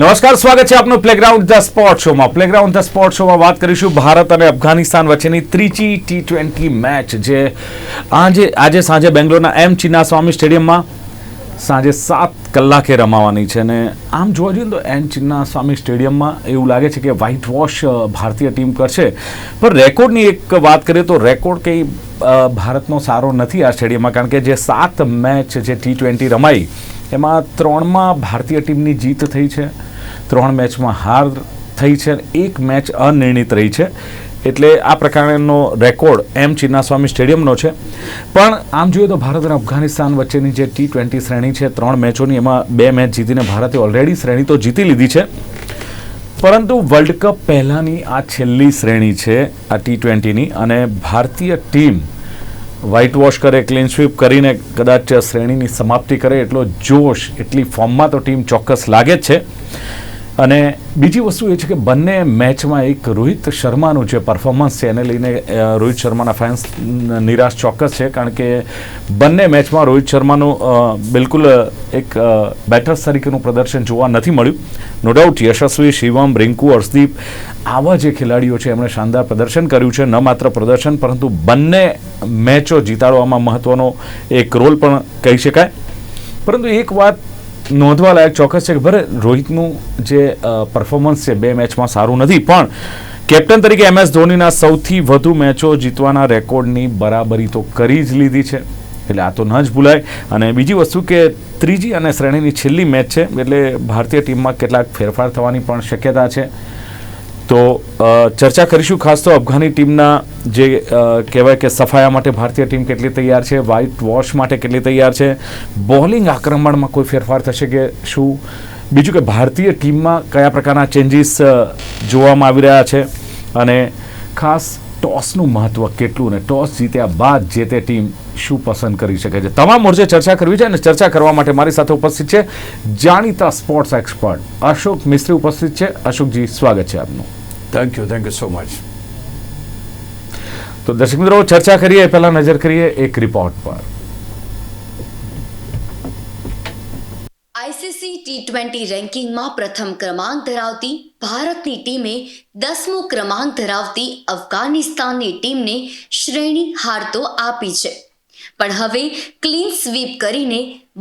નમસ્કાર, સ્વાગત છે આપનું પ્લેગ્રાઉન્ડ ધ સ્પોર્ટ શોમાં પ્લેગ્રાઉન્ડ ધ સ્પોર્ટ શોમાં વાત કરીશું ભારત અને અફઘાનિસ્તાન વચ્ચેની ત્રીજી ટી ટ્વેન્ટી મેચ જે આજે આજે સાંજે બેંગ્લોરના એમ ચિન્નાસ્વામી સ્ટેડિયમમાં સાંજે સાત કલાકે રમાવાની છે. અને આમ જોવા જઈએ તો એમ ચિન્નાસ્વામી સ્ટેડિયમમાં એવું લાગે છે કે વ્હાઇટ વોશ ભારતીય ટીમ કરશે. પણ રેકોર્ડની એક વાત કરીએ તો રેકોર્ડ કંઈ ભારતનો સારો નથી આ સ્ટેડિયમમાં, કારણ કે જે સાત મેચ જે ટી ટ્વેન્ટી રમાઈ, એમાં ત્રણમાં ભારતીય ટીમની જીત થઈ છે. ત્રણ મેચમાં હાર થઈ છે એક મેચ અનિર્ણિત રહી છે. એટલે આ પ્રકારનો રેકોર્ડ એમ ચિન્નાસ્વામી સ્ટેડિયમનો છે. પણ આમ જોઈએ તો ભારત અને અફઘાનિસ્તાન વચ્ચેની જે ટી ટ્વેન્ટી શ્રેણી છે, ત્રણ મેચોની, એમાં બે મેચ જીતીને ભારતે ઓલરેડી શ્રેણી તો જીતી લીધી છે. પરંતુ વર્લ્ડ કપ પહેલાંની આ છેલ્લી શ્રેણી છે, આ ટી ટ્વેન્ટીની અને ભારતીય ટીમ વ્હાઇટ વોશ કરે ક્લીન સ્વીપ કરીને કદાચ શ્રેણીની સમાપ્તિ કરે, એટલો જોશ, એટલી ફોર્મમાં તો ટીમ ચોક્કસ લાગે જ છે. અને બીજી વસ્તુ એ છે કે બંને મેચમાં એક રોહિત શર્માનું જે પરફોર્મન્સ છે, એને લઈને રોહિત શર્માના ફેન્સ નિરાશ ચોક્કસ છે, કારણ કે બંને મેચમાં રોહિત શર્માનું બિલકુલ એક બેટર્સ તરીકેનું પ્રદર્શન જોવા નથી મળ્યું. નો ડાઉટ યશસ્વી, શિવમ, રિંકુ અર્ષદીપ આવા જે ખેલાડીઓ છે, એમણે શાનદાર પ્રદર્શન કર્યું છે, ન માત્ર પ્રદર્શન, પરંતુ બંને મેચો જીતાડવામાં મહત્વનો એક રોલ પણ કહી શકાય. પરંતુ એક વાત નોંધવા લાયક ચોક્કસ છે કે ભલે રોહિતનું જે પરફોર્મન્સ છે, બે મેચમાં સારું નથી, પણ કેપ્ટન તરીકે એમ એસ ધોનીના સૌથી વધુ મેચો જીતવાના રેકોર્ડની બરાબરી તો કરી જ લીધી છે. એટલે આ તો ન જ ભૂલાય. અને બીજી વસ્તુ કે ત્રીજી અને શ્રેણીની છેલ્લી મેચ છે, એટલે ભારતીય ટીમમાં કેટલાક ફેરફાર થવાની પણ શક્યતા છે. તો ચર્ચા કરીશું ખાસ તો અફઘાની ટીમના જે કહેવાય કે સફાયા માટે ભારતીય ટીમ કેટલી તૈયાર છે વ્હાઇટ વોશ માટે કેટલી તૈયાર છે બોલિંગ આક્રમણમાં કોઈ ફેરફાર થશે કે શું? બીજું કે ભારતીય ટીમમાં કયા પ્રકારના ચેન્જીસ જોવામાં આવી રહ્યા છે? અને ખાસ ટોસનું મહત્વ કેટલું ને ટોસ જીત્યા બાદ જે તે ટીમ શું પસંદ કરી શકે છે? તમામ મોરચે ચર્ચા કરવી છે અને ચર્ચા કરવા માટે મારી સાથે ઉપસ્થિત છે જાણીતા સ્પોર્ટ્સ એક્સપર્ટ અશોક મિસ્ત્રી ઉપસ્થિત છે. અશોકજી, સ્વાગત છે આપનું. Thank you thank you so much તો દર્શક મિત્રો ચર્ચા કરીએ પહેલા નજર કરીએ એક રિપોર્ટ પર. આઈસીસી ટી ટ્વેન્ટી રેન્કિંગમાં પ્રથમ ક્રમાંક ધરાવતી ભારતની ટીમે દસમો ક્રમાંક ધરાવતી અફઘાનિસ્તાનની ટીમને શ્રેણી હાર તો આપી છે. પણ હવે ક્લીન સ્વીપ કરીને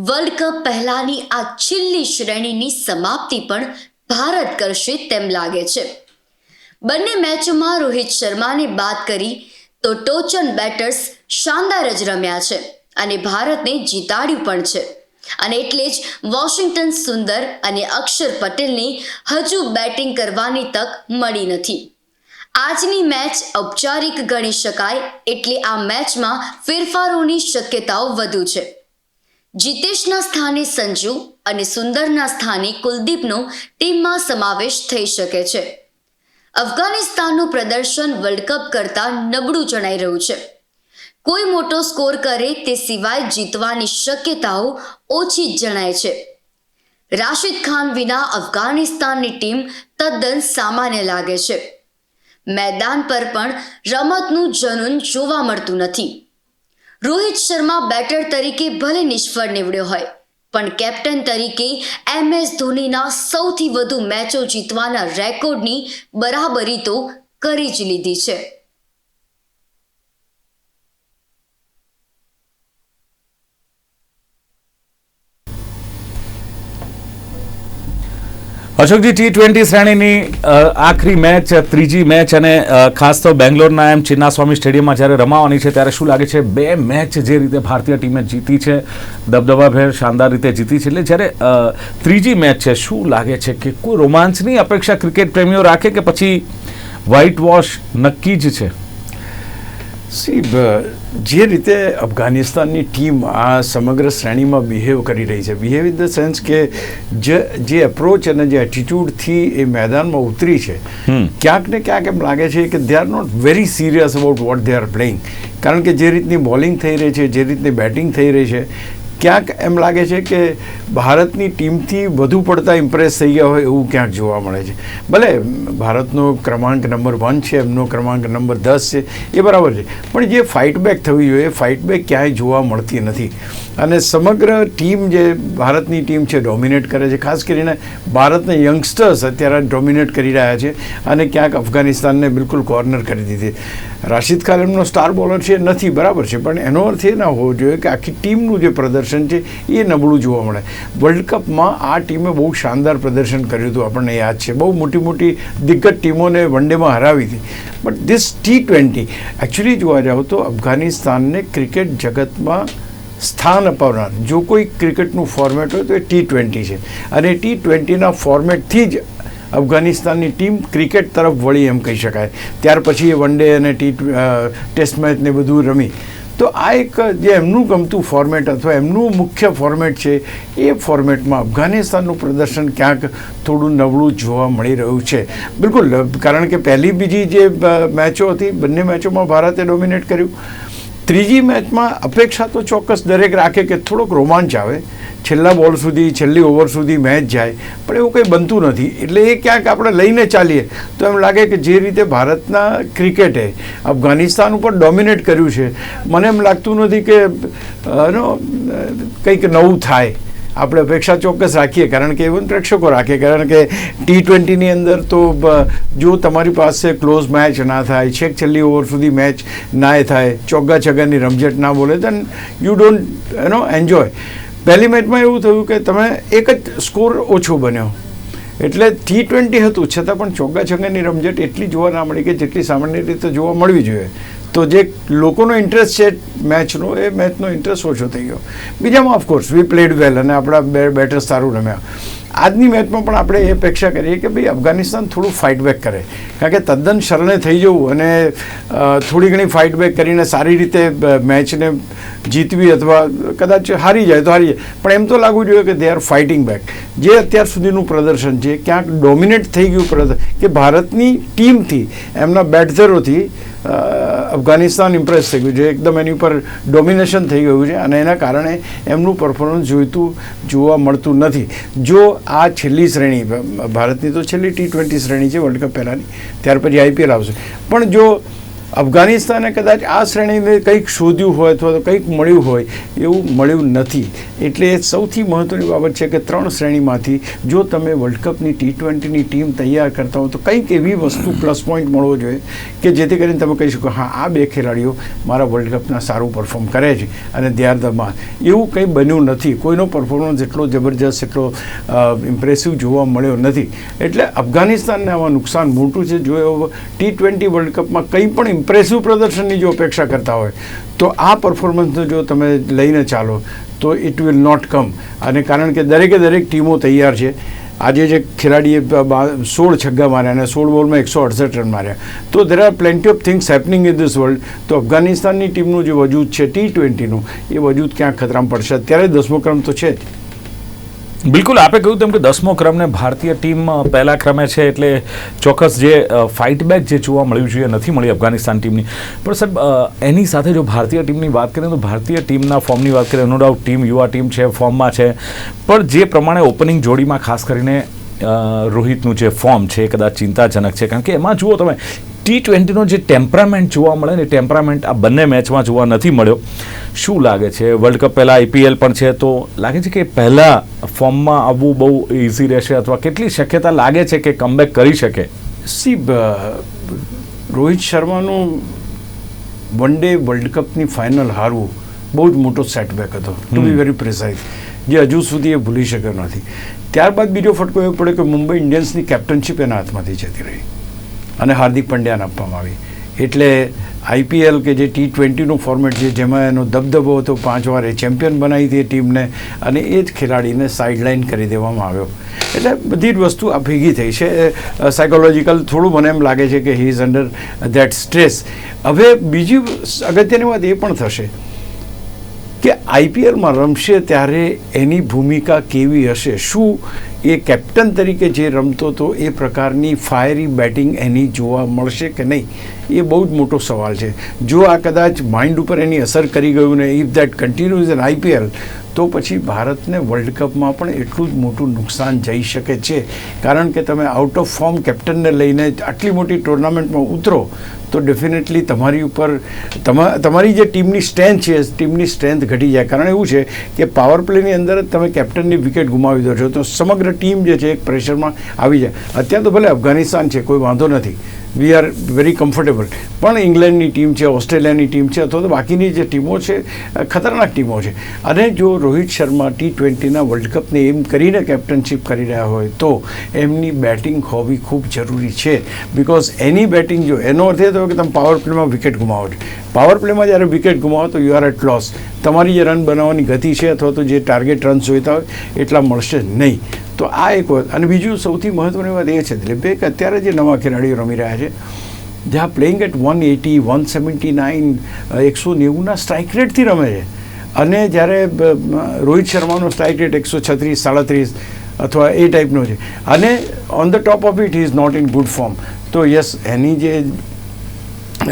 વર્લ્ડ કપ પહેલાની આ છેલ્લી શ્રેણીની સમાપ્તિ પણ ભારત કરશે તેમ લાગે છે. બંને મેચોમાં રોહિત શર્માને બાદ કરી તો ટોચન બેટર્સ શાનદાર જ રમ્યા છે અને ભારતને જીતાડ્યું પણ છે. અને એટલે જ વોશિંગ્ટન સુંદર અને અક્ષર પટેલને હજુ બેટિંગ કરવાની તક મળી નથી. આજની મેચ ઔપચારિક ગણી શકાય એટલે આ મેચમાં ફેરફારોની શક્યતાઓ વધુ છે. જીતેશના સ્થાને સંજુ અને સુંદરના સ્થાને કુલદીપનો ટીમમાં સમાવેશ થઈ શકે છે. અફઘાનિસ્તાનનું પ્રદર્શન વર્લ્ડ કપ કરતાં નબળું જણાઈ રહ્યું છે. કોઈ મોટો સ્કોર કરે તે સિવાય જીતવાની શક્યતાઓ ઓછી જણાય છે. રાશિદ ખાન વિના અફઘાનિસ્તાનની ટીમ તદ્દન સામાન્ય લાગે છે. મેદાન પર પણ રમતનું જનૂન જોવા મળતું નથી. રોહિત શર્મા બેટર તરીકે ભલે નિષ્ફળ નીવડ્યો હોય પણ કેપ્ટન તરીકે એમ એસ ધોનીના સૌથી વધુ મેચો જીતવાના રેકોર્ડની બરાબરી તો કરી જ લીધી છે. અશોકજી ટી ટ્વેન્ટી શ્રેણીની આખરી મેચ, ત્રીજી મેચ અને ખાસ તો બેંગ્લોરના એમ ચિન્નાસ્વામી સ્ટેડિયમમાં જ્યારે રમાવાની છે ત્યારે શું લાગે છે? બે મેચ જે રીતે ભારતીય ટીમે જીતી છે, દબદબાભેર શાનદાર રીતે જીતી છે, એટલે જ્યારે ત્રીજી મેચ છે, શું લાગે છે કે કોઈ રોમાંચની અપેક્ષા ક્રિકેટ પ્રેમીઓ રાખે કે પછી વ્હાઇટ વોશ નક્કી જ છે? સી જે રીતે અફઘાનિસ્તાનની ટીમ આ સમગ્ર શ્રેણીમાં બિહેવ કરી રહી છે બિહેવ ઇન ધ સેન્સ કે જે જે એપ્રોચ અને જે એટીટ્યુડથી એ મેદાનમાં ઉતરી છે. ક્યાંક ને ક્યાંક એમ લાગે છે કે they are not very serious about what they are playing કારણ કે જે રીતની બોલિંગ થઈ રહી છે જે રીતની બેટિંગ થઈ રહી છે ક્યાંક એમ લાગે છે કે ભારતની ટીમથી વધુ પડતા ઇમ્પ્રેસ થઈ ગયા હોય એવું ક્યાંક જોવા મળે છે. ભલે ભારતનો ક્રમાંક નંબર વન છે, એમનો ક્રમાંક નંબર દસ છે, એ બરાબર છે. પણ જે ફાઇટ બેક થવી જોઈએ ફાઇટ બેક ક્યાંય જોવા મળતી નથી. અને સમગ્ર ટીમ જે ભારતની ટીમ છે ડોમિનેટ કરે છે. ખાસ કરીને ભારતના યંગસ્ટર્સ અત્યારે ડોમિનેટ કરી રહ્યા છે અને ક્યાંક અફઘાનિસ્તાનને બિલકુલ કોર્નર કરી દીધી. રાશિદ ખાન એમનો સ્ટાર બોલર છે, નથી, બરાબર છે. પણ એનો અર્થ એ ના હોવો જોઈએ કે આખી ટીમનું જે પ્રદર્શન છે, એ નબળું જોવા મળે. વર્લ્ડ કપમાં આ ટીમે બહુ શાનદાર પ્રદર્શન કર્યું હતું, આપણને યાદ છે. બહુ મોટી મોટી દિગ્ગજ ટીમોને વનડેમાં હરાવી હતી. But this T twenty actually જોવા જાઓ તો અફઘાનિસ્તાનને ક્રિકેટ જગતમાં સ્થાન અપાવનાર જો કોઈ ક્રિકેટનું ફોર્મેટ હોય તો એ ટી ટ્વેન્ટી છે. અને ટી ટ્વેન્ટીના ફોર્મેટથી જ અફઘાનિસ્તાનની ટીમ ક્રિકેટ તરફ વળી એમ કહી શકાય. ત્યાર પછી એ વન ડે અને ટી ટેસ્ટ મેચને બધું રમી. તો આ એક જે એમનું ગમતું ફોર્મેટ અથવા એમનું મુખ્ય ફોર્મેટ છે, એ ફોર્મેટમાં અફઘાનિસ્તાનનું પ્રદર્શન ક્યાંક થોડું નબળું જોવા મળી રહ્યું છે. બિલકુલ, કારણ કે પહેલી બીજી જે મેચો હતી, બંને મેચોમાં ભારતે ડોમિનેટ કર્યું. ત્રીજી મેચમાં અપેક્ષા તો ચોક્કસ દરેક રાખે કે થોડોક રોમાંચ આવે. છેલ્લા બોલ સુધી, છેલ્લી ઓવર સુધી મેચ જાય, પણ એવું કંઈ બનતું નથી. એટલે એ ક્યાંક આપણે લઈને ચાલીએ, તો એમ લાગે કે જે રીતે ભારતના ક્રિકેટે અફઘાનિસ્તાન ઉપર ડોમિનેટ કર્યું છે, મને એમ લાગતું નથી કે કંઈક નવું થાય. આપણે અપેક્ષા ચોક્કસ રાખીએ, કારણ કે ઇવન પ્રેક્ષકો રાખે, કારણ કે ટી ટ્વેન્ટીની અંદર તો જો તમારી પાસે ક્લોઝ મેચ ના થાય, છેક છેલ્લી ઓવર સુધી મેચ ના થાય, ચોગ્ગા છગ્ગાની રમઝટ ના બોલે then you don't know enjoy પહેલી મેચમાં એવું થયું કે તમે એક જ સ્કોર ઓછો બન્યો. એટલે ટી ટ્વેન્ટી હતું, છતાં પણ ચોગ્ગા છગ્ગાની રમઝટ એટલી જોવા ના મળી કે જેટલી સામાન્ય રીતે જોવા મળવી જોઈએ. તો જે લોકોનો ઇન્ટરેસ્ટ છે મેચનો એ મેચનો ઇન્ટરેસ્ટ ઓછો થઈ ગયો. બીજામાં ઓફકોર્સ વી પ્લેડ વેલ અને આપણા બે બેટર સારું રમ્યા. આજની મેચમાં પણ આપણે એ અપેક્ષા કરીએ કે ભાઈ અફઘાનિસ્તાન થોડું ફાઇટ બેક કરે. કારણ કે તદ્દન શરણે થઈ જવું અને થોડી ઘણી ફાઇટ બેક કરીને સારી રીતે મેચને જીતવી અથવા કદાચ હારી જાય તો હારી જાય. પણ એમ તો લાગવું જોઈએ કે દે આર ફાઇટિંગ બેક જે અત્યાર સુધીનું પ્રદર્શન છે, ક્યાંક ડોમિનેટ થઈ ગયું પ્રદર્શન કે ભારતની ટીમથી એમના બેટઝરોથી અફઘાનિસ્તાન ઇમ્પ્રેસ થઈ ગયું છે એકદમ એની ઉપર ડોમિનેશન થઈ ગયું છે અને એના કારણે એમનું પરફોર્મન્સ જોઈતું, જોવા મળતું નથી. જો આ છેલ્લી શ્રેણી, ભારતની તો છેલ્લી ટી ટ્વેન્ટી શ્રેણી છે વર્લ્ડ કપ પહેલાંની, ત્યાર પછી આઈપીએલ આવશે. પણ જો અફઘાનિસ્તાને કદાચ આ શ્રેણીને કંઈક શોધ્યું હોય અથવા તો કંઈક મળ્યું હોય, એવું મળ્યું નથી. એટલે સૌથી મહત્ત્વની બાબત છે કે ત્રણ શ્રેણીમાંથી જો તમે વર્લ્ડ કપની ટી ટ્વેન્ટીની ટીમ તૈયાર કરતા હો, તો કંઈક એવી વસ્તુ પ્લસ પોઈન્ટ મળવો જોઈએ કે જેથી કરીને તમે કહી શકો, હા, આ બે ખેલાડીઓ મારા વર્લ્ડ કપના સારું પરફોર્મ કરે છે. અને દે એવું કંઈ બન્યું નથી. કોઈનો પરફોર્મન્સ એટલો જબરજસ્ત, એટલો ઇમ્પ્રેસિવ જોવા મળ્યો નથી. એટલે અફઘાનિસ્તાનને આમાં નુકસાન મોટું છે. જો એવો ટી ટ્વેન્ટી વર્લ્ડ કપમાં કંઈ પણ ઇમ્પ્રેસિવ પ્રદર્શનની જો અપેક્ષા કરતા હોય, તો આ પરફોર્મન્સને જો તમે લઈને ચાલો, તો ઇટ વિલ નોટ કમ અને કારણ કે દરેકે દરેક ટીમો તૈયાર છે. આજે જે ખેલાડીએ સોળ છગ્ગા માર્યા અને સોળ બોલમાં એકસો અડસઠ રન માર્યા. તો there are plenty of things happening in this world તો અફઘાનિસ્તાનની ટીમનું જે વજૂદ છે ટી ટ્વેન્ટીનું એ વજૂદ ક્યાંક ખતરામાં પડશે? અત્યારે દસમો ક્રમ તો છે જ. બિલકુલ, આપે કહ્યું તેમ કે દસમો ક્રમને ભારતીય ટીમ પહેલા ક્રમે છે એટલે ચોક્કસ જે ફાઇટબેક જે જોવા મળ્યું જોઈએ નથી મળી અફઘાનિસ્તાન ટીમની. પણ સાહેબ એની સાથે જો ભારતીય ટીમની વાત કરીએ તો ભારતીય ટીમના ફોર્મની વાત કરીએ નો ડાઉટ ટીમ, યુવા ટીમ છે ફોર્મમાં છે. પણ જે પ્રમાણે ઓપનિંગ જોડીમાં ખાસ કરીને રોહિતનું જે ફોર્મ છે એ કદાચ ચિંતાજનક છે. કારણ કે એમાં જુઓ તમે ટી ટ્વેન્ટીનો જે ટેમ્પરામેન્ટ જોવા મળે ને ટેમ્પરામેન્ટ આ બંને મેચમાં જોવા નથી મળ્યો. શું લાગે છે? વર્લ્ડ કપ પહેલાં આઈપીએલ પણ છે તો લાગે છે કે પહેલાં ફોર્મમાં આવવું બહુ ઇઝી રહેશે અથવા કેટલી શક્યતા લાગે છે કે કમબેક કરી શકે? સી રોહિત શર્માનું વન ડે વર્લ્ડ કપની ફાઇનલ હારવું બહુ જ મોટો સેટબેક હતો ટુ બી વેરી પ્રિસાઇઝ જે હજુ સુધી એ ભૂલી શક્યો નથી. ત્યારબાદ બીજો ફટકો એવો પડ્યો કે મુંબઈ ઇન્ડિયન્સની કેપ્ટનશીપ એના હાથમાંથી જતી રહી. અને હાર્દિક પંડ્યાને આપવામાં આવી. એટલે આઈપીએલ કે જે ટી ટ્વેન્ટીનું ફોર્મેટ છે, જેમાં એનો દબદબો હતો, પાંચ વાર એ ચેમ્પિયન બનાવી હતી ટીમને અને એ જ ખેલાડીને સાઇડલાઇન કરી દેવામાં આવ્યો. એટલે બધી જ વસ્તુ આ ભેગી થઈ છે. સાયકોલોજીકલ થોડું મને એમ લાગે છે કે he is under that stress હવે બીજી અગત્યની વાત એ પણ થશે કે આઈપીએલમાં રમશે ત્યારે એની ભૂમિકા કેવી હશે? શું એ કેપ્ટન તરીકે જે રમતો હતો, એ પ્રકારની ફાયરી બેટિંગ એની જોવા મળશે કે નહીં, એ બહુ જ મોટો સવાલ છે. જો આ કદાચ માઇન્ડ ઉપર એની અસર કરી ગયું ને if that continues in IPL તો પછી ભારતને વર્લ્ડ કપમાં પણ એટલું જ મોટું નુકસાન જઈ શકે છે. કારણ કે તમે આઉટ ઓફ ફોર્મ કેપ્ટનને લઈને આટલી મોટી ટુર્નામેન્ટમાં ઉતરો, તો ડેફિનેટલી તમારી ઉપર, તમા, તમારી જે ટીમની સ્ટ્રેન્થ છે ટીમની સ્ટ્રેન્થ ઘટી જાય. કારણ એવું છે કે પાવર પ્લેની અંદર તમે કેપ્ટનની વિકેટ ગુમાવી દો છો. તો સમગ્ર ટીમ જે છે એક પ્રેશરમાં આવી જાય. અત્યારે તો ભલે અફઘાનિસ્તાન છે, કોઈ વાંધો નથી. વી આર વેરી કમ્ફર્ટેબલ પણ ઇંગ્લેન્ડની ટીમ છે ઓસ્ટ્રેલિયાની ટીમ છે, અથવા તો બાકીની જે ટીમો છે ખતરનાક ટીમો છે. અને જો રોહિત શર્મા ટી ટ્વેન્ટીના વર્લ્ડ કપને એમ કરીને કેપ્ટનશીપ કરી રહ્યા હોય, તો એમની બેટિંગ હોવી ખૂબ જરૂરી છે. બિકોઝ એની બેટિંગ જો એનો અર્થ એ થયો કે તમે પાવર પ્લેમાં વિકેટ ગુમાવો છો. પાવર પ્લેમાં જ્યારે વિકેટ ગુમાવો તો યુ આર એટ લોસ તમારી જે રન બનાવવાની ગતિ છે અથવા તો જે ટાર્ગેટ રન જોઈતા હોય, એટલા મળશે નહીં. તો આ એક વાત. અને બીજું સૌથી મહત્ત્વની વાત એ છે, દિલીપભાઈ, કે અત્યારે જે નવા ખેલાડીઓ રમી રહ્યા છે જે આ playing at one eighty one seventy nine એકસો નેવુંના સ્ટ્રાઇક રેટથી રમે છે. અને જ્યારે રોહિત શર્માનો સ્ટ્રાઇક રેટ એકસો છત્રીસ, સાડત્રીસ અથવા એ ટાઈપનો છે. અને on the top of it is not in good form તો યસ એની જે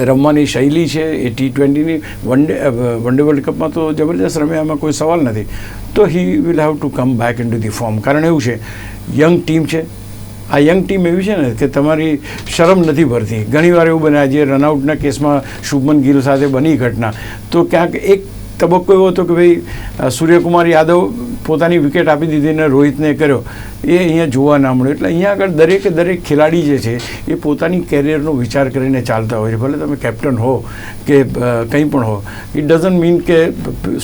રમવાની શૈલી છે, એ T ટ્વેન્ટીની one day one day world કપમાં તો જબરજસ્ત રમ્યા, એમાં કોઈ સવાલ નથી. તો he will have to come back into the form કારણ એવું છે યંગ ટીમ છે આ યંગ ટીમ એવી છે ને કે તમારી શરમ નથી ભરતી. ઘણીવાર એવું બને આજે રનઆઉટના કેસમાં શુભમન ગિલ સાથે બની ઘટના, તો ક્યાંક એક તબક્કો એવો હતો કે ભાઈ સૂર્યકુમાર યાદવ પોતાની વિકેટ આપી દીધી ને રોહિતને કર્યો. એ અહીંયા જોવા ના મળ્યો. એટલે અહીંયા આગળ દરેકે દરેક ખેલાડી જે છે, એ પોતાની કેરિયરનો વિચાર કરીને ચાલતા હોય છે. ભલે તમે કેપ્ટન હો કે કંઈ પણ હો. ઇટ ડઝન્ટ મીન કે,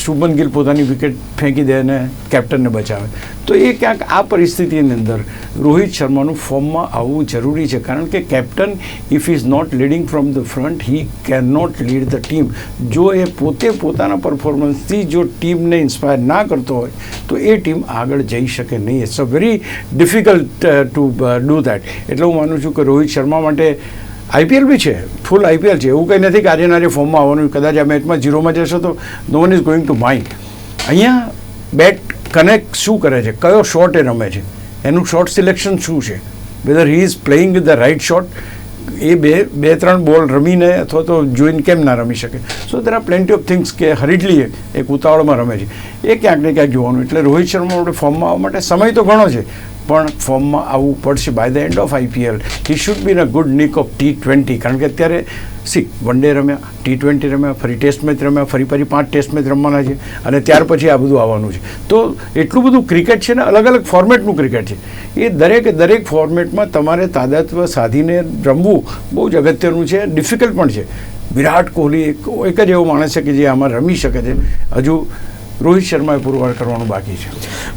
શુભમન ગિલ પોતાની વિકેટ ફેંકી દે અને કેપ્ટનને બચાવે. તો એ ક્યાંક આ પરિસ્થિતિની અંદર રોહિત શર્માનું ફોર્મમાં આવવું જરૂરી છે. કારણ કે captain if is not leading from the front he can not lead the team જો એ પોતે પોતાના પરફોર્મન્સથી જો ટીમને ઇન્સ્પાયર ના કરતો હોય તો એ ટીમ આગળ જઈ શકે નહીં. It's a very difficult to do that એટલે હું માનું છું કે રોહિત શર્મા માટે આઈપીએલ બી છે. ફૂલ આઈપીએલ છે. એવું કંઈ નથી કે આજે નારે ફોર્મમાં આવવાનું, કદાચ આ મેચમાં ઝીરોમાં જશો તો no one is going to mind અહીંયા બેટ કનેક્ટ શું કરે છે? કયો શોટ એ રમે છે? એનું શોટ સિલેક્શન શું છે? Whether he is playing the right shot એ બે બે, ત્રણ બોલ રમીને અથવા તો જોઈને કેમ ના રમી શકે? So there are plenty of things કે હરીડલી એક ઉતાવળમાં રમે છે. એ ક્યાંક ને ક્યાંક જોવાનું. એટલે રોહિત શર્મા આપણે ફોર્મમાં આવવા માટે સમય તો ઘણો છે. પણ ફોર્મમાં આવવું પડશે by the end of IPL he should be in a good nick of T twenty કારણ કે અત્યારે સી વન ડે રમ્યા ટી ટ્વેન્ટી રમ્યા, ફરી ટેસ્ટ મેચ રમ્યા, ફરી ફરી પાંચ ટેસ્ટ મેચ રમવાના છે અને ત્યાર પછી આ બધું આવવાનું છે. તો એટલું બધું ક્રિકેટ છે ને, અલગ અલગ ફોર્મેટનું ક્રિકેટ છે. એ દરેક દરેક ફોર્મેટમાં તમારે તાદાત્વ સાધીને રમવું બહુ જ અગત્યનું છે ડિફિકલ્ટ પણ છે. વિરાટ કોહલી એક જ એવો માણસ છે કે જે આમાં રમી શકે છે. હજુ રોહિત શર્માએ પુરવાર કરવાનું બાકી છે.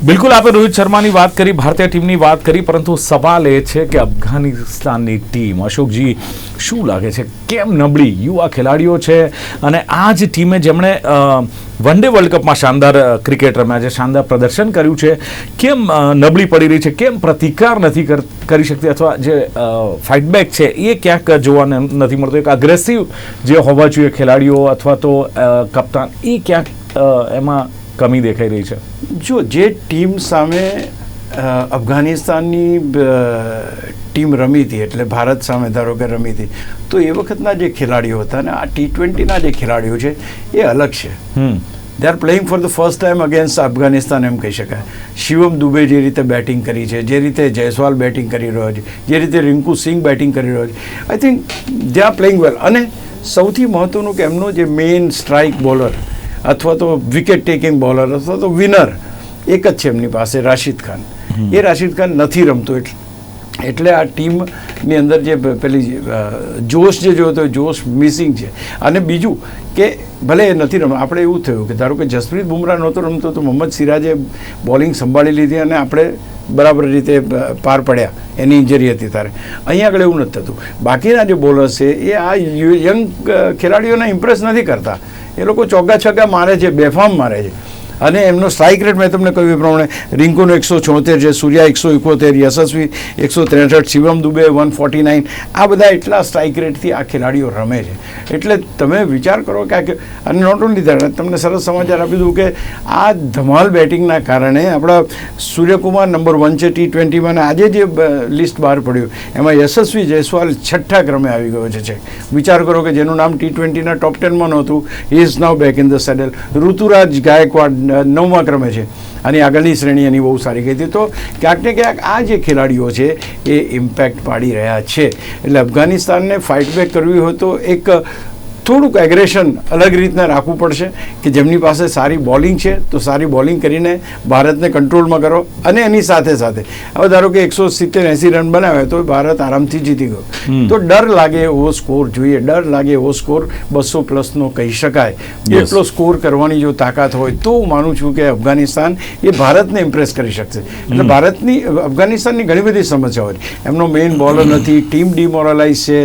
બિલકુલ આપણે રોહિત શર્માની વાત કરી, ભારતીય ટીમની વાત કરી, પરંતુ સવાલ એ છે કે અફઘાનિસ્તાનની ટીમ, અશોકજી, શું લાગે છે? કેમ નબળી? યુવા ખેલાડીઓ છે અને આ જ ટીમે જેમણે વન ડે વર્લ્ડ કપમાં શાનદાર ક્રિકેટ રમ્યા છે, શાનદાર પ્રદર્શન કર્યું છે, કેમ નબળી પડી રહી છે? કેમ પ્રતિકાર નથી કરી શકતી? અથવા જે ફાઇટબેક છે, એ ક્યાંક જોવા નથી મળતો? એક અગ્રેસિવ જે હોવા જોઈએ ખેલાડીઓ અથવા તો કપ્તાન, એ ક્યાંક એમાં કમી દેખાઈ રહી છે. જો જે ટીમ સામે અફઘાનિસ્તાનની ટીમ રમી હતી એટલે ભારત સામે ધારો કે રમી હતી તો એ વખતના જે ખેલાડીઓ હતા ને આ ટી ટ્વેન્ટીના જે ખેલાડીઓ છે એ અલગ છે. હમ. They are playing for the first time against Afghanistan એમ કહી શકાય. શિવમ દુબે જે રીતે બેટિંગ કરી છે જે રીતે જયસ્વાલ બેટિંગ કરી રહ્યો છે જે રીતે રિંકુ સિંહ બેટિંગ કરી રહ્યો છે I think they are playing well અને સૌથી મહત્ત્વનું કે એમનો જે મેઇન સ્ટ્રાઇક બોલર અથવા તો વિકેટ ટેકિંગ બોલર અથવા તો વિનર એક જ છે એમની પાસે રાશિદ ખાન. એ રાશિદ ખાન નથી રમતો એટલે એટલે આ ટીમની અંદર જે પેલી જોશ જે જોયો તો જોશ મિસિંગ છે. અને બીજું કે ભલે એ નથી રમવા આપણે એવું થયું કે ધારો કે જસપ્રીત બુમરાહ નહોતો રમતો તો મોહમ્મદ સિરાજે બોલિંગ સંભાળી લીધી અને આપણે બરાબર રીતે પાર પડ્યા. એની ઇન્જરી હતી તારે. અહીંયા આગળ એવું નથી થતું. બાકીના જે બોલર્સ છે, એ આ યંગ ખેલાડીઓને ઇમ્પ્રેસ નથી કરતા. એ લોકો ચોગ્ગા છગ્ગા મારે છે, બેફામ મારે છે. અને એમનો સ્ટ્રાઇક રેટ મેં તમને કહ્યું એ પ્રમાણે રિંકુનો એકસો છોતેર છે સૂર્યા એકસો એકોતેર યશસ્વી એકસો ત્રેસઠ, Shivam Dube one forty nine આ બધા એટલા સ્ટ્રાઇક રેટથી આ ખેલાડીઓ રમે છે. એટલે તમે વિચાર કરો કે આ અને નોટ ઓનલી દેટ તમને સરસ સમાચાર આપી દઉં કે આ ધમાલ બેટિંગના કારણે આપણા સૂર્યકુમાર નંબર વન છે ટી ટ્વેન્ટીમાં આજે જે લિસ્ટ બહાર પડ્યું, એમાં યશસ્વી જયસ્વાલ છઠ્ઠા ક્રમે આવી ગયો છે વિચાર કરો કે જેનું નામ ટી ટ્વેન્ટીના ટોપ ટેનમાં નહોતું is now back in the saddle Ruturaj Gaikwad નવમા ક્રમે છે. અને આગળની શ્રેણી એની બહુ સારી ગઈ હતી. તો ક્યાંક ને ક્યાંક આ જે ખેલાડીઓ છે, એ ઇમ્પેક્ટ પાડી રહ્યા છે. એટલે અફઘાનિસ્તાનને ફાઇટ બેક કરવી હોય તો એક થોડુંક એગ્રેશન અલગ રીતના રાખવું પડશે કે જેમની પાસે સારી બોલિંગ છે તો સારી બોલિંગ કરીને ભારતને કંટ્રોલમાં કરો અને એની સાથે સાથે. હવે ધારો કે એકસો સિત્તેર એંસી રન બનાવે તો ભારત આરામથી જીતી ગયો. તો ડર લાગે એવો સ્કોર જોઈએ. ડર લાગે એવો સ્કોર બસો પ્લસનો કહી શકાય. એટલો સ્કોર કરવાની જો તાકાત હોય તો હું માનું છું કે અફઘાનિસ્તાન એ ભારતને ઇમ્પ્રેસ કરી શકશે. એટલે ભારતની અફઘાનિસ્તાનની ઘણી બધી સમસ્યાઓ એમનો મેઇન બોલર નથી ટીમ ડિમોરલાઇઝ છે.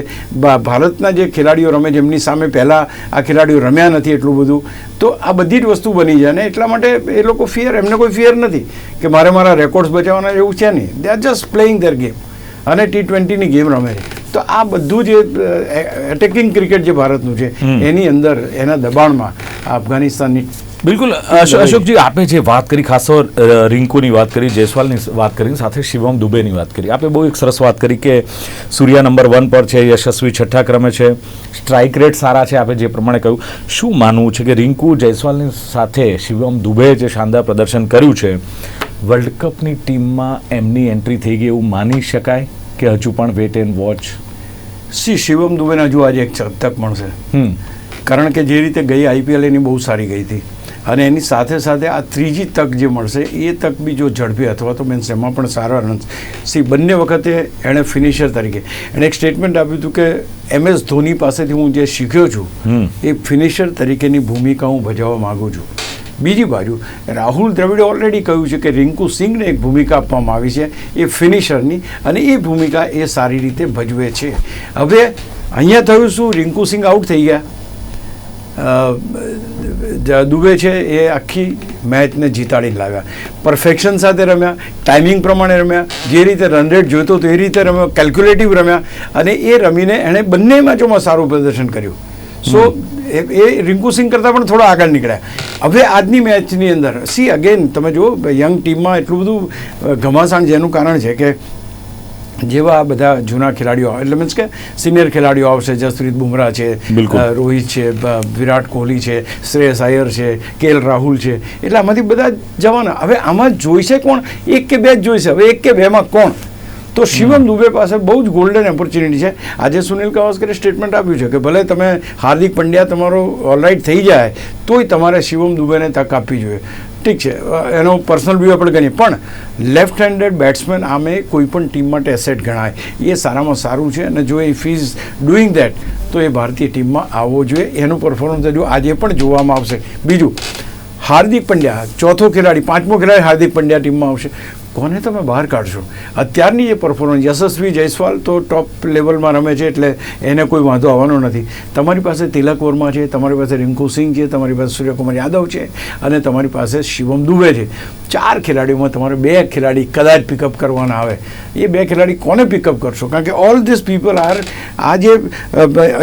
ભારતના જે ખેલાડીઓ રમે જેમની સામે પહેલાં આ ખેલાડીઓ રમ્યા નથી એટલું બધું. તો આ બધી જ વસ્તુ બની જાય ને એટલા માટે એ લોકો ફિયર એમને કોઈ ફિયર નથી કે મારે મારા રેકોર્ડ્સ બચાવવાના એવું છે નહીં. They are just playing their game અને ટી ટ્વેન્ટીની ગેમ રમે છે. તો આ બધું જે એટેકિંગ ક્રિકેટ જે ભારતનું છે એની અંદર એના દબાણમાં આ અફઘાનિસ્તાનની બિલકુલ અશ- અશોકજી આપે જે વાત કરી ખાસ તો, રિંકુની વાત કરી જયસ્વાલની વાત કરી સાથે શિવમ દુબેની વાત કરી. આપે બહુ એક સરસ વાત કરી કે સૂર્યા નંબર વન પર છે યશસ્વી છઠ્ઠા ક્રમે છે સ્ટ્રાઇક રેટ સારા છે આપે જે પ્રમાણે કહ્યું. શું માનવું છે કે રિંકુ જયસ્વાલની સાથે શિવમ દુબે જે શાનદાર પ્રદર્શન કર્યું છે વર્લ્ડ કપની ટીમમાં એમની એન્ટ્રી થઈ ગઈ એવું માની શકાય કે હજુ પણ wait and watch? See Shivam દુબેને હજુ આજે એક તક મળશે. કારણ કે જે રીતે ગઈ આઈપીએલ એની બહુ સારી ગઈ હતી. અને એની સાથે સાથે આ ત્રીજી તક જે મળશે એ તક બી જો ઝડપી અથવા તો મીન્સ એમાં પણ સારા રન સી બંને વખતે એણે ફિનિશર તરીકે. એણે એક સ્ટેટમેન્ટ આપ્યું હતું કે એમ એસ ધોની પાસેથી હું જે શીખ્યો છું એ ફિનિશર તરીકેની ભૂમિકા હું ભજવવા માગું છું. બીજી બાજુ રાહુલ દ્રવિડે ઓલરેડી કહ્યું છે કે રિંકુ સિંઘને એક ભૂમિકા આપવામાં આવી છે એ ફિનિશરની અને એ ભૂમિકા એ સારી રીતે ભજવે છે. હવે અહીંયા થયું શું? રિંકુ સિંઘ આઉટ થઈ ગયા. દુબે છે એ આખી મેચને જીતાડીને લાવ્યા. પરફેક્શન સાથે રમ્યા ટાઈમિંગ પ્રમાણે રમ્યા જે રીતે રન રેટ જોઈતો હતો એ રીતે રમ્યા કેલ્ક્યુલેટિવ રમ્યા અને એ રમીને એણે બંને મેચોમાં સારું પ્રદર્શન કર્યું. સો એ એ રિંકુ સિંહ કરતાં પણ થોડા આગળ નીકળ્યા. હવે આજની મેચની અંદર સી અગેન તમે જુઓ યંગ ટીમમાં એટલું બધું ઘમાસાણ જેનું કારણ છે કે જેવા આ બધા જૂના ખેલાડીઓ આવે. એટલે મીન્સ કે સિનિયર ખેલાડીઓ આવશે જસપ્રીત બુમરાહ છે રોહિત છે વિરાટ કોહલી છે શ્રેયસ આયર છે કેએલ રાહુલ છે. એટલે આમાંથી બધા જવાના. હવે આમાં જોઈશે કોણ? એક કે બે જ જોઈશે. હવે એક કે બેમાં કોણ? તો શિવમ દુબે પાસે બહુ જ ગોલ્ડન ઓપોર્ચ્યુનિટી છે. આજે સુનિલ ગાવસ્કરે સ્ટેટમેન્ટ આપ્યું છે કે ભલે તમે હાર્દિક પંડ્યા તમારો ઓલરાઇટ થઈ જાય તોય તમારે શિવમ દુબેને તક આપવી જોઈએ. ઠીક છે. એનો પર્સનલ વ્યૂ આપણે ગણીએ પણ લેફ્ટ હેન્ડેડ બેટ્સમેન આમે કોઈ પણ ટીમ માટે એસેટ ગણાય. એ સારામાં સારું છે અને જો એ ફીઝ ડુઈંગ દેટ તો એ ભારતીય ટીમમાં આવવો જોઈએ. એનું પરફોર્મન્સ હજુ આજે પણ જોવામાં આવશે. બીજું, હાર્દિક પંડ્યા, ચોથો ખેલાડી, પાંચમો ખેલાડી હાર્દિક પંડ્યા ટીમમાં આવશે. કોને તમે બહાર કાઢશો? અત્યારની જે પરફોર્મન્સ યશસ્વી જયસ્વાલ તો ટોપ લેવલમાં રમે છે એટલે એને કોઈ વાંધો આવવાનો નથી. તમારી પાસે તિલક વર્મા છે, તમારી પાસે રિંકુ સિંહ છે, તમારી પાસે સૂર્યકુમાર યાદવ છે અને તમારી પાસે શિવમ દુબે છે. ચાર ખેલાડીઓમાં તમારે બે ખેલાડી કદાચ પિકઅપ કરવાના આવે. એ બે ખેલાડી કોને પિકઅપ કરશો? કારણ કે ઓલ ધીસ પીપલ આર આ જે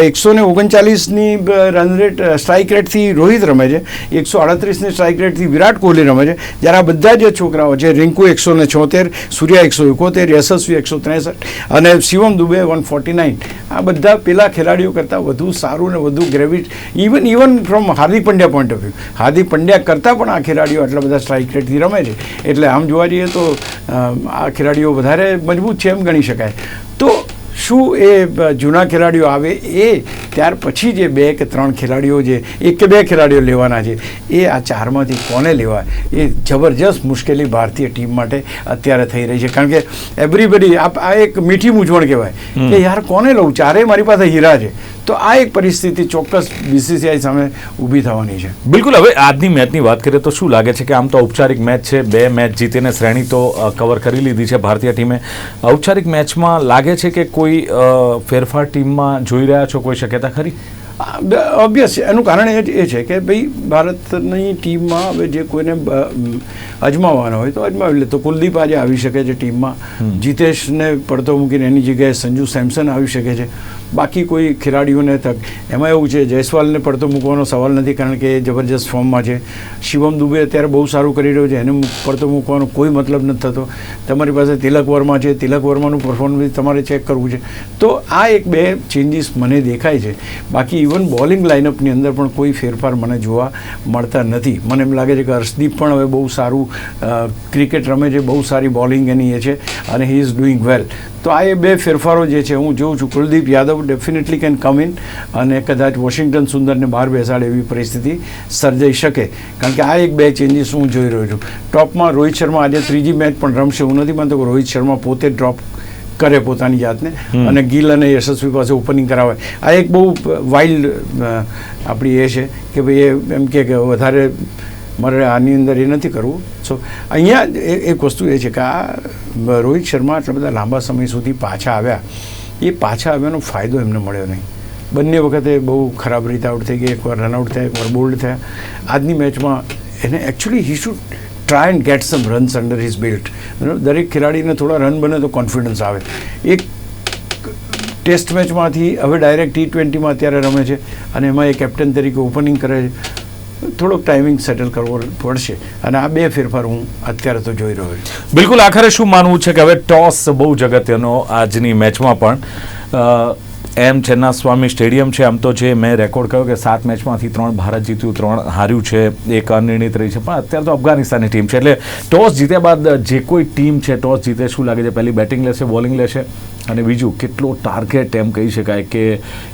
એકસો ને ઓગણચાલીસની રન રેટ સ્ટ્રાઇક રેટથી રોહિત રમે છે. એકસો આડત્રીસની સ્ટ્રાઇક રેટથી વિરાટ કોહલી રમે છે. જ્યારે આ બધા જે છોકરાઓ છે, રિંકુ એકસો ને છોતેર, સૂર્યા એકસો એકોતેર, યશસ્વી એકસો ત્રેસઠ અને Shivam Dube one forty nine. આ બધા પેલા ખેલાડીઓ કરતાં વધુ સારું ને વધુ gravity even even from Hardik Pandya point of view Hardik Pandya કરતાં પણ આ ખેલાડીઓ આટલા બધા સ્ટ્રાઇક રેટથી રમે છે. એટલે આમ જોવા જઈએ તો આ ખેલાડીઓ વધારે મજબૂત છે એમ ગણી શકાય. તો શું એ જૂના ખેલાડીઓ આવે એ ત્યાર પછી જે બે કે ત્રણ ખેલાડીઓ જે એક કે બે ખેલાડીઓ લેવાના છે એ આ ચારમાંથી કોને લેવા એ જબરજસ્ત મુશ્કેલી ભારતીય ટીમ માટે અત્યારે થઈ રહી છે. કારણ કે એવરીબડી આ એક મીઠી મૂંઝવણ કહેવાય કે યાર કોને લઉં? ચારે મારી પાસે હીરા છે. તો આ એક પરિસ્થિતિ ચોક્કસ બીસીસીઆઈ સામે ઊભી થવાની છે. બિલકુલ હવે આજની મેચની વાત કરીએ તો શું લાગે છે કે આમ તો ઔપચારિક મેચ છે બે મેચ જીતીને શ્રેણી તો કવર કરી લીધી છે ભારતીય ટીમે. ઔપચારિક મેચમાં લાગે છે કે કોઈ ફેરફાર ટીમમાં જોઈ રહ્યા છો? કોઈ શક્યતા ખરી? ઓબ્વિયસ છે. એનું કારણ એ જ- એ છે કે ભાઈ ભારતની ટીમમાં હવે જે કોઈને અજમાવવાનો હોય તો અજમાવી લે. તો કુલદીપ આજે આવી શકે છે ટીમમાં. જીતેશને પડતો મૂકીને એની જગ્યાએ સંજુ સેમસન આવી શકે છે. બાકી કોઈ ખેલાડીઓને તક. એમાં એવું છે, જયસ્વાલને પડતો મૂકવાનો સવાલ નથી, કારણ કે એ જબરજસ્ત ફોર્મમાં છે. શિવમ દુબે અત્યારે બહુ સારું કરી રહ્યો છે, એને પડતો મૂકવાનો કોઈ મતલબ નથી થતો. તમારી પાસે તિલક વર્મા છે, તિલક વર્માનું પરફોર્મન્સ તમારે ચેક કરવું છે. તો આ એક બે ચેન્જીસ મને દેખાય છે. બાકી ઇવન બોલિંગ લાઇનઅપની અંદર પણ કોઈ ફેરફાર મને જોવા મળતા નથી. મને એમ લાગે છે કે હર્ષદીપ પણ હવે બહુ સારું ક્રિકેટ રમે છે, બહુ સારી બોલિંગ એની એ છે, અને હી ઇઝ ડુઈંગ વેલ તો આ એ બે ફેરફારો જે છે, હું જોઉં છું. Kuldeep Yadav definitely can come in અને કદાચ વોશિંગ્ટન સુંદરને બહાર બેસાડે એવી પરિસ્થિતિ સર્જાઈ શકે. કારણ કે આ એક બે ચેન્જીસ હું જોઈ રહ્યો છું. ટોપમાં રોહિત શર્મા આજે ત્રીજી મેચ પણ રમશે હું નથી માનતો કે રોહિત શર્મા પોતે ડ્રોપ કરે પોતાની જાતને. અને ગિલ અને યશસ્વી પાસે ઓપનિંગ કરાવે. આ એક બહુ વાઇલ્ડ આપણી એ છે કે ભાઈ એ એમ કે વધારે મારે આની અંદર એ નથી કરવું. સો અહીંયા એક વસ્તુ એ છે કે આ રોહિત શર્મા આટલા બધા લાંબા સમય સુધી પાછા આવ્યા. એ પાછા આવ્યાનો ફાયદો એમને મળ્યો નહીં. બંને વખતે બહુ ખરાબ રીતે આઉટ થઈ ગઈ એકવાર રનઆઉટ થયા, એકવાર બોલ્ડ થયા. આજની મેચમાં એને actually he should try and get some runs under his belt દરેક ખેલાડીને થોડા રન બને તો કોન્ફિડન્સ આવે. એક ટેસ્ટ મેચમાંથી હવે ડાયરેક્ટ ટી ટ્વેન્ટીમાં અત્યારે રમે છે અને એમાં એ કેપ્ટન તરીકે ઓપનિંગ કરે છે. થોડોક ટાઈમિંગ સેટલ કરવો પડશે. અને આ બે ફેરફાર હું અત્યારે તો જોઈ રહ્યો છું. બિલકુલ, આખરે શું માનવું છે કે હવે ટોસ બહુ જગત્યનો આજની મેચમાં પણ એમ સ્વામી સ્ટેડિયમ છે. આમ તો જે મેં રેકોર્ડ કર્યો કે સાત મેચમાંથી ત્રણ ભારત જીત્યું ત્રણ હાર્યું છે. એક અનિર્ણિત રહી છે. પણ અત્યારે તો અફઘાનિસ્તાનની ટીમ છે. એટલે ટોસ જીત્યા બાદ જે કોઈ ટીમ છે ટોસ જીતે શું લાગે છે? પહેલી બેટિંગ લેશે બોલિંગ લેશે? અને બીજું કેટલો ટાર્ગેટ એમ કહી શકાય કે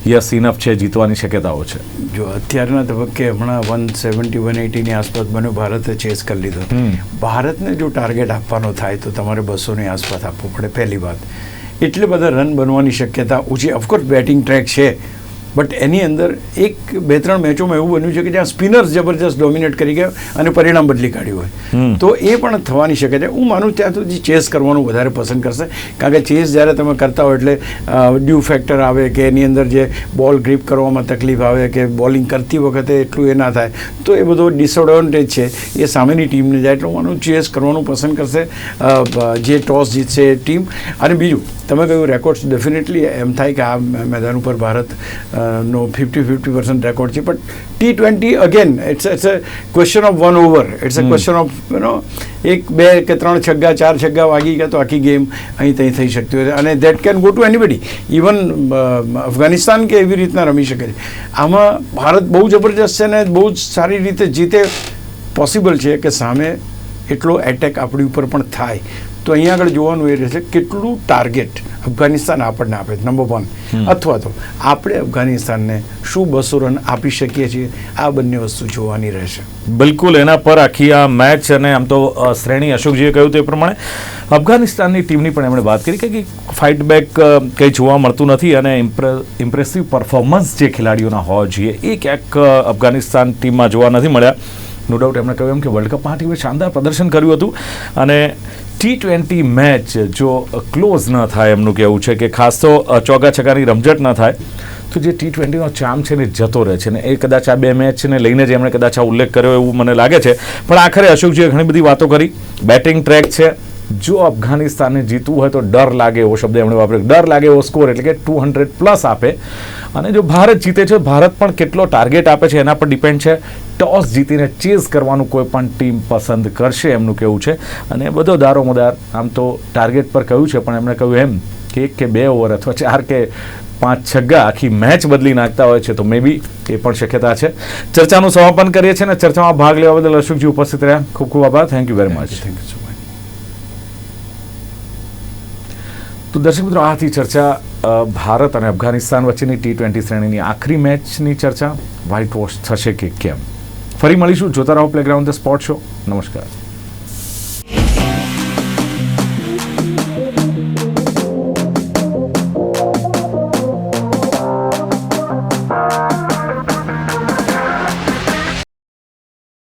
યસ ઇનફ છે જીતવાની શક્યતાઓ છે? જો અત્યારના તબક્કે હમણાં વન સેવન્ટી વન એટીની આસપાસ બન્યો ભારતે ચેસ કરી લીધો. ભારતને જો ટાર્ગેટ આપવાનો થાય તો તમારે બસોની આસપાસ આપવું પડે પહેલી વાત. એટલે બધા રન બનવાની શક્યતા ઓછી. ઓફકોર્સ બેટિંગ ટ્રેક છે. બટ એની અંદર એક બે ત્રણ મેચોમાં એવું બન્યું છે કે જ્યાં સ્પિનર્સ જબરજસ્ત ડોમિનેટ કરી ગયા અને પરિણામ બદલી કાઢ્યું હોય. તો એ પણ થવાની શકે છે. હું માનું ત્યાં સુધી ચેસ કરવાનું વધારે પસંદ કરશે. કારણ કે ચેસ જ્યારે તમે કરતા હો એટલે ડ્યુ ફેક્ટર આવે કે એની અંદર જે બોલ ગ્રીપ કરવામાં તકલીફ આવે કે બોલિંગ કરતી વખતે એટલું એ ના થાય. તો એ બધો ડિસએડવાન્ટેજ છે. એ સામેની ટીમને જાય એટલે હું માનું ચેસ કરવાનું પસંદ કરશે. જે ટોસ જીતશે એ ટીમ અને બીજું તમે કહ્યું રેકોર્ડ્સ ડેફિનેટલી એમ થાય કે આ મેદાન ઉપર ભારત નો ફિફ્ટી ફિફ્ટી પર્સન્ટ રેકોર્ડ છે but T twenty again it's it's a question of one over it's a question of you know એક બે કે ત્રણ છગ્ગા ચાર છગ્ગા વાગી ગયા તો આખી ગેમ અહીં ત્યાં થઈ શકતી હોય અને that can go to anybody even Afghanistan કે એવી રીતના રમી શકે છે. આમાં ભારત બહુ જબરજસ્ત છે ને બહુ જ સારી રીતે જીતે. પોસિબલ છે કે સામે એટલો એટેક આપણી ઉપર પણ થાય. તો અહીંયા આગળ જોવાનું એ રહેશે કેટલું ટાર્ગેટ અફઘાનિસ્તાન આપણને આપે છે. નંબર વન અથવા તો આપણે અફઘાનિસ્તાનને શું બસો રન આપી શકીએ છીએ? આ બંને વસ્તુ જોવાની રહેશે. બિલકુલ. એના પર આખી આ મેચ અને આમ તો શ્રેણી અશોકજીએ કહ્યું તે પ્રમાણે અફઘાનિસ્તાનની ટીમની પણ એમણે વાત કરી કે ફાઇટ બેક કંઈ જોવા મળતું નથી અને ઇમ્પ્રેસિવ પરફોર્મન્સ જે ખેલાડીઓના હોવા જોઈએ એ ક્યાંક અફઘાનિસ્તાન ટીમમાં જોવા નથી મળ્યા. નો ડાઉટ એમણે કહ્યું એમ કે વર્લ્ડ કપમાં આ ટીમે શાનદાર પ્રદર્શન કર્યું હતું. અને ટી ટ્વેન્ટી મેચ જો ક્લોઝ ન થાય એમનું કહેવું છે કે ખાસ તો ચોગા છગ્ગાની રમઝટ ન થાય, તો જે ટી ટ્વેન્ટીનો ચામ છે ને જતો રહે છે ને એ કદાચ આ બે મેચ ને લઈને જ એમણે કદાચ આ ઉલ્લેખ કર્યો એવું મને લાગે છે. પણ આખરે અશોકજીએ ઘણી બધી વાતો કરી. બેટિંગ ટ્રેક છે જો અફઘાનિસ્તાનને જીતવું હોય તો ડર લાગે એવો શબ્દ એમણે વાપર્યો. ડર લાગે એવો સ્કોર એટલે કે ટુ હંડ્રેડ પ્લસ આપે. અને જો ભારત જીતે છે ભારત પણ કેટલો ટાર્ગેટ આપે છે એના પર ડિપેન્ડ છે. ટોસ જીતીને ચેઝ કરવાનું કોઈ પણ ટીમ પસંદ કરશે એમનું કહેવું છે. અને બધો દારો મદાર આમ તો ટાર્ગેટ પર કહ્યું છે પણ એમણે કહ્યું એમ કે એક કે બે ઓવર અથવા ચાર કે પાંચ છગ્ગા આખી મેચ બદલી નાખતા હોય છે તો મે બી એ પણ શક્યતા છે. ચર્ચાનું સમાપન કરીએ છીએ અને ચર્ચામાં ભાગ લેવા બદલ અશોકજી ઉપસ્થિત રહ્યા. ખૂબ ખૂબ આભાર. Thank you very much thank you so much તો દર્શક મિત્રો, આથી ચર્ચા ભારત અને અફઘાનિસ્તાન વચ્ચેની ટી ટ્વેન્ટી શ્રેણીની આખરી મેચની ચર્ચા વ્હાઇટ વોશ થશે કે કેમ? ફરી મળીશું. જોતા રહો પ્લેગ્રાઉન્ડ ધ સ્પોર્ટ શો નમસ્કાર.